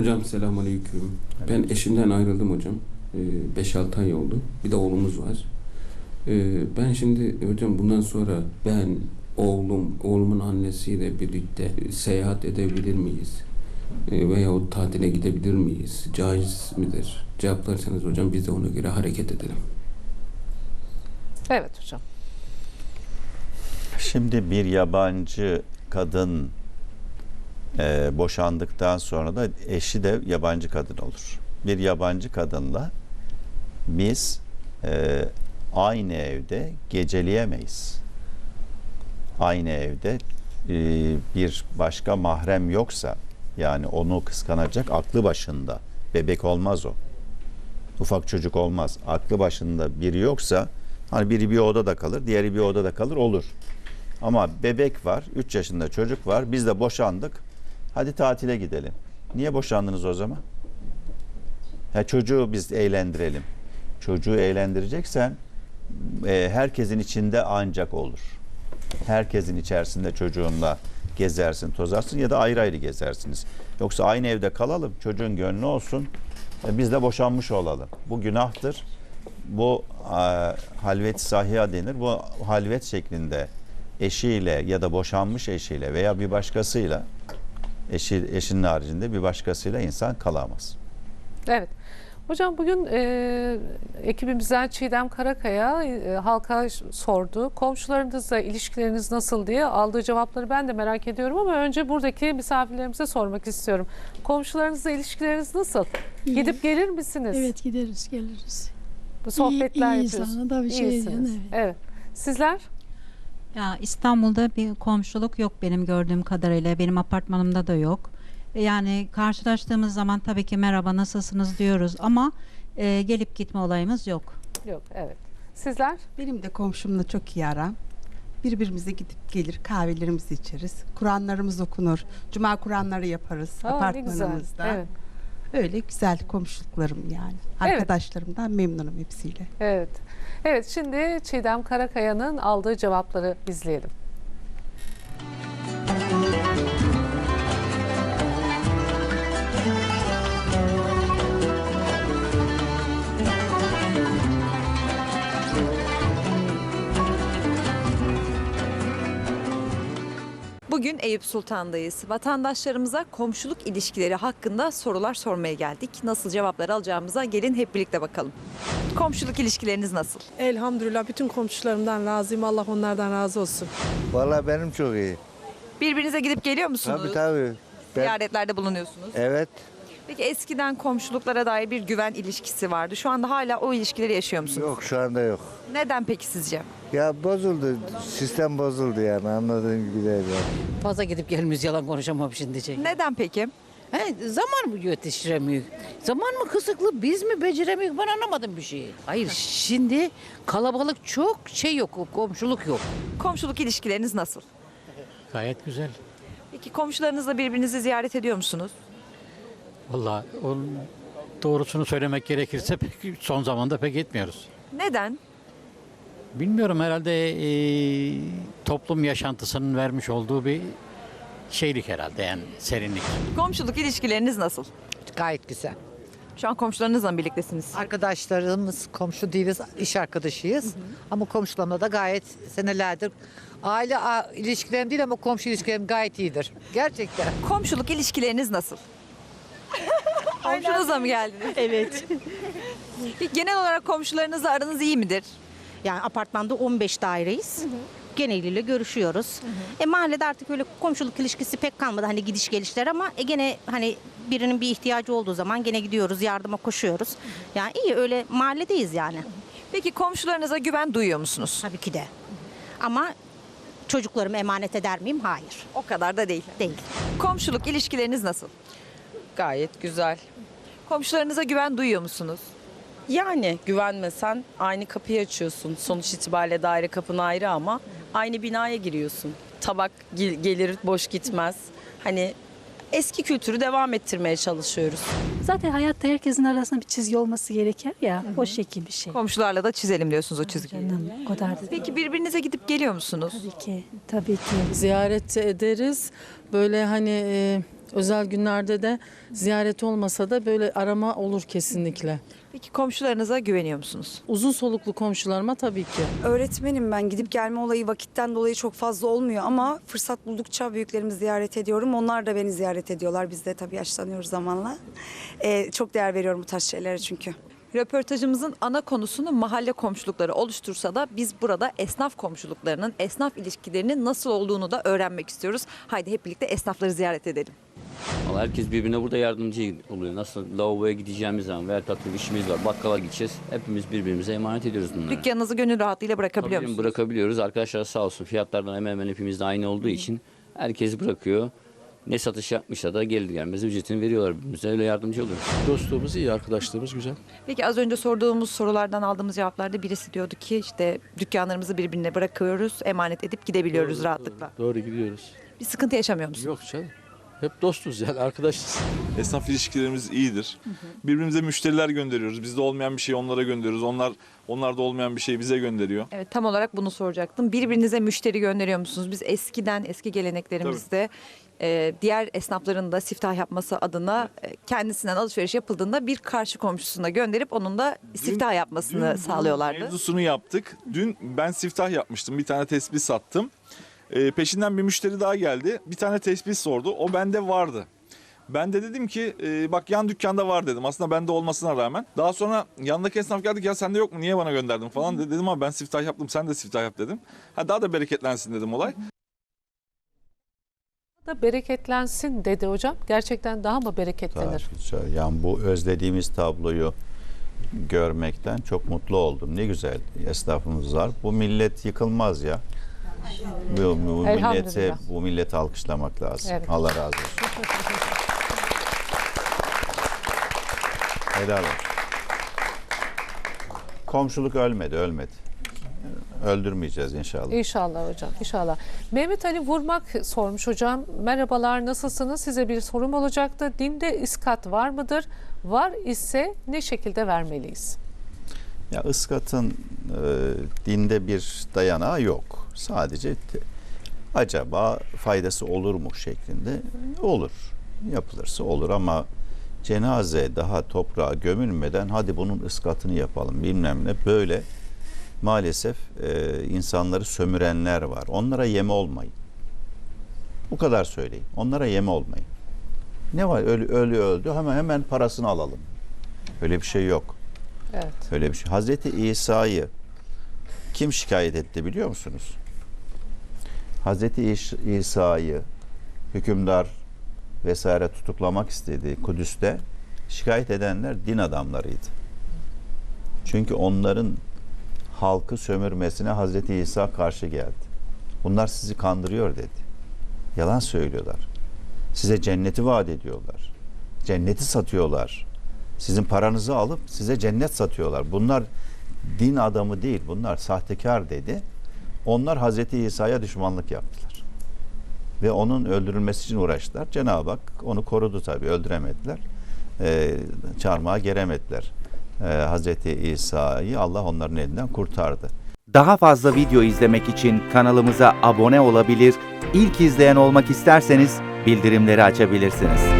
Hocam selamünaleyküm. Ben eşimden ayrıldım hocam. 5-6 ay oldu. Bir de oğlumuz var. Ee, Ben şimdi hocam bundan sonra ben, oğlum, oğlumun annesiyle birlikte seyahat edebilir miyiz? Ee, Veyahut tatile gidebilir miyiz? Caiz midir? Cevaplarsanız hocam biz de ona göre hareket edelim. Evet hocam. Şimdi bir yabancı kadın e, boşandıktan sonra da eşi de yabancı kadın olur. Bir yabancı kadınla biz e, aynı evde geceleyemeyiz. Aynı evde e, bir başka mahrem yoksa yani onu kıskanacak aklı başında bebek olmaz o. Ufak çocuk olmaz. Aklı başında biri yoksa hani biri bir odada kalır, diğeri bir odada kalır olur. Ama bebek var, 3 yaşında çocuk var. Biz de boşandık. Hadi tatile gidelim. Niye boşandınız o zaman? Ha, çocuğu biz eğlendirelim. Çocuğu eğlendireceksen e, herkesin içinde ancak olur. Herkesin içerisinde çocuğunla gezersin, tozarsın ya da ayrı ayrı gezersiniz. Yoksa aynı evde kalalım, çocuğun gönlü olsun. e, biz de boşanmış olalım. Bu günahtır. Bu e, halvet sahiha denir. Bu halvet şeklinde eşiyle ya da boşanmış eşiyle veya bir başkasıyla eşi, eşinin haricinde bir başkasıyla insan kalamaz. Evet. Hocam bugün e, ekibimizden Çiğdem Karakaya e, halka sordu. Komşularınızla ilişkileriniz nasıl diye aldığı cevapları ben de merak ediyorum ama önce buradaki misafirlerimize sormak istiyorum. Komşularınızla ilişkileriniz nasıl? İyi. Gidip gelir misiniz? Evet gideriz geliriz. Bu sohbetler iyi yapıyorsunuz. sana da bir şey evet. evet. Sizler? Ya İstanbul'da bir komşuluk yok benim gördüğüm kadarıyla. Benim apartmanımda da yok. E, Yani karşılaştığımız zaman tabii ki merhaba nasılsınız diyoruz ama e, gelip gitme olayımız yok. Yok. Evet. Sizler? Benim de komşumla çok iyi aram. Birbirimize gidip gelir kahvelerimizi içeriz. Kur'anlarımız okunur. Cuma Kur'anları yaparız Aa, ne güzel. apartmanımızda. Evet. Öyle güzel komşuluklarım yani. Evet. Arkadaşlarımdan memnunum hepsiyle. Evet. Evet şimdi Çiğdem Karakaya'nın aldığı cevapları izleyelim. Bugün Eyüp Sultan'dayız. Vatandaşlarımıza komşuluk ilişkileri hakkında sorular sormaya geldik. Nasıl cevaplar alacağımıza gelin hep birlikte bakalım. Komşuluk ilişkileriniz nasıl? Elhamdülillah bütün komşularımdan razıyım. Allah onlardan razı olsun. Vallahi benim çok iyi. Birbirinize gidip geliyor musunuz? Tabii tabii. Ben, Ziyaretlerde bulunuyorsunuz. evet. Peki eskiden komşuluklara dair bir güven ilişkisi vardı. Şu anda hala o ilişkileri yaşıyor musunuz? Yok şu anda yok. Neden peki sizce? Ya bozuldu. Sistem bozuldu yani anladığın gibi değil yani. Fazla gidip gelmiyoruz yalan konuşamam şimdi diyecek. Neden peki? He, zaman mı yetiştiremiyor? Zaman mı kısıklı biz mi beceremiyoruz ben anlamadım bir şeyi. Hayır şimdi kalabalık çok şey yok komşuluk yok. Komşuluk ilişkileriniz nasıl? Gayet güzel. Peki komşularınızla birbirinizi ziyaret ediyor musunuz? Vallahi onun doğrusunu söylemek gerekirse pek, son zamanda pek etmiyoruz. Neden? Bilmiyorum herhalde eee, toplum yaşantısının vermiş olduğu bir şeylik herhalde yani serinlik. Komşuluk ilişkileriniz nasıl? Gayet güzel. Şu an komşularınızla mı birliktesiniz? Arkadaşlarımız komşu değiliz iş arkadaşıyız. Ama komşularımla da gayet senelerdir aile a, ilişkilerim değil ama komşu ilişkilerim gayet iyidir. Gerçekten. Komşuluk ilişkileriniz nasıl? Komşunuzla mı geldiniz? Evet. Peki genel olarak komşularınızla aranız iyi midir? Yani apartmanda 15 daireyiz. Geneliyle görüşüyoruz. E mahallede artık öyle komşuluk ilişkisi pek kalmadı hani gidiş gelişler ama e gene hani birinin bir ihtiyacı olduğu zaman gene gidiyoruz yardıma koşuyoruz. Yani iyi öyle mahalledeyiz yani. Peki komşularınıza güven duyuyor musunuz? Tabii ki de. Ama çocuklarımı emanet eder miyim? Hayır. O kadar da değil. Değil. Komşuluk ilişkileriniz nasıl? Gayet güzel. Komşularınıza güven duyuyor musunuz? Yani güvenmesen aynı kapıyı açıyorsun. Sonuç itibariyle daire kapın ayrı ama aynı binaya giriyorsun. Tabak gel- gelir boş gitmez. Hani eski kültürü devam ettirmeye çalışıyoruz. Zaten hayatta herkesin arasında bir çizgi olması gerekir ya. O şekil bir şey. Komşularla da çizelim diyorsunuz o çizgiyi. Canım o kadar da Peki birbirinize gidip geliyor musunuz? Tabii ki. Tabii ki. Ziyaret ederiz. Böyle hani e, Özel günlerde de ziyaret olmasa da böyle arama olur kesinlikle. Peki komşularınıza güveniyor musunuz? Uzun soluklu komşularıma tabii ki. Öğretmenim ben gidip gelme olayı vakitten dolayı çok fazla olmuyor ama fırsat buldukça büyüklerimi ziyaret ediyorum. Onlar da beni ziyaret ediyorlar. Biz de tabii yaşlanıyoruz zamanla. Ee, çok değer veriyorum bu tarz şeylere çünkü. Röportajımızın ana konusunu mahalle komşulukları oluştursa da biz burada esnaf komşuluklarının, esnaf ilişkilerinin nasıl olduğunu da öğrenmek istiyoruz. Haydi hep birlikte esnafları ziyaret edelim. Vallahi herkes birbirine burada yardımcı oluyor. Nasıl lavaboya gideceğimiz zaman veya tatlı işimiz var, bakkala gideceğiz. Hepimiz birbirimize emanet ediyoruz bunları. Dükkanınızı gönül rahatlığıyla bırakabiliyor Tabii musunuz? bırakabiliyoruz. Arkadaşlar sağ olsun fiyatlardan hemen hemen hepimiz de aynı olduğu için herkes bırakıyor. Ne satış yapmışsa da gelir gelmez ücretini veriyorlar birbirimize. Öyle yardımcı oluyoruz. Dostluğumuz iyi, arkadaşlığımız güzel. Peki az önce sorduğumuz sorulardan aldığımız cevaplarda birisi diyordu ki işte dükkanlarımızı birbirine bırakıyoruz, emanet edip gidebiliyoruz Doğru, rahatlıkla. Doğru, doğru gidiyoruz. Bir sıkıntı yaşamıyor musunuz? Yok canım. Hep dostuz yani arkadaşız. Esnaf ilişkilerimiz iyidir. Birbirimize müşteriler gönderiyoruz. Bizde olmayan bir şeyi onlara gönderiyoruz. Onlar onlarda olmayan bir şeyi bize gönderiyor. Evet tam olarak bunu soracaktım. Birbirinize müşteri gönderiyor musunuz? Biz eskiden eski geleneklerimizde e, diğer esnafların da siftah yapması adına e, kendisinden alışveriş yapıldığında bir karşı komşusuna gönderip onun da siftah yapmasını sağlıyorlardı. Mevzusunu yaptık. Dün ben siftah yapmıştım. Bir tane tespih sattım. Ee, peşinden bir müşteri daha geldi. Bir tane tespih sordu. O bende vardı. Ben de dedim ki e, bak yan dükkanda var dedim. Aslında bende olmasına rağmen. Daha sonra yanındaki esnaf geldi ki ya sende yok mu niye bana gönderdin falan dedi. Dedim ama ben siftah yaptım sen de siftah yap dedim. Ha, daha da bereketlensin dedim olay. da bereketlensin dedi hocam. Gerçekten daha mı bereketlenir? Tabii, Yani bu özlediğimiz tabloyu görmekten çok mutlu oldum. Ne güzel esnafımız var. Bu millet yıkılmaz ya. Bu, bu millete bu milleti alkışlamak lazım. Evet. Allah razı olsun. Helal olsun. Komşuluk ölmedi, ölmedi. Öldürmeyeceğiz inşallah. İnşallah hocam, inşallah. Mehmet Ali Vurmak sormuş hocam. Merhabalar, nasılsınız? Size bir sorum olacaktı. Dinde iskat var mıdır? Var ise ne şekilde vermeliyiz? Ya ıskatın e, dinde bir dayanağı yok. Sadece acaba faydası olur mu şeklinde olur. Yapılırsa olur ama cenaze daha toprağa gömülmeden hadi bunun ıskatını yapalım bilmem ne böyle maalesef e, insanları sömürenler var. Onlara yeme olmayın. Bu kadar söyleyeyim. Onlara yeme olmayın. Ne var ölü ölü öldü hemen hemen parasını alalım. Öyle bir şey yok. Evet. Öyle bir şey. Hazreti İsa'yı kim şikayet etti biliyor musunuz? Hazreti İsa'yı hükümdar vesaire tutuklamak istedi Kudüs'te. Şikayet edenler din adamlarıydı. Çünkü onların halkı sömürmesine Hazreti İsa karşı geldi. Bunlar sizi kandırıyor dedi. Yalan söylüyorlar. Size cenneti vaat ediyorlar. Cenneti satıyorlar. Sizin paranızı alıp size cennet satıyorlar. Bunlar din adamı değil, bunlar sahtekar dedi. Onlar Hazreti İsa'ya düşmanlık yaptılar. Ve onun öldürülmesi için uğraştılar. Cenab-ı Hak onu korudu tabii, öldüremediler. Ee, çarmıha geremediler. Ee, Hazreti İsa'yı Allah onların elinden kurtardı. Daha fazla video izlemek için kanalımıza abone olabilir, ilk izleyen olmak isterseniz bildirimleri açabilirsiniz.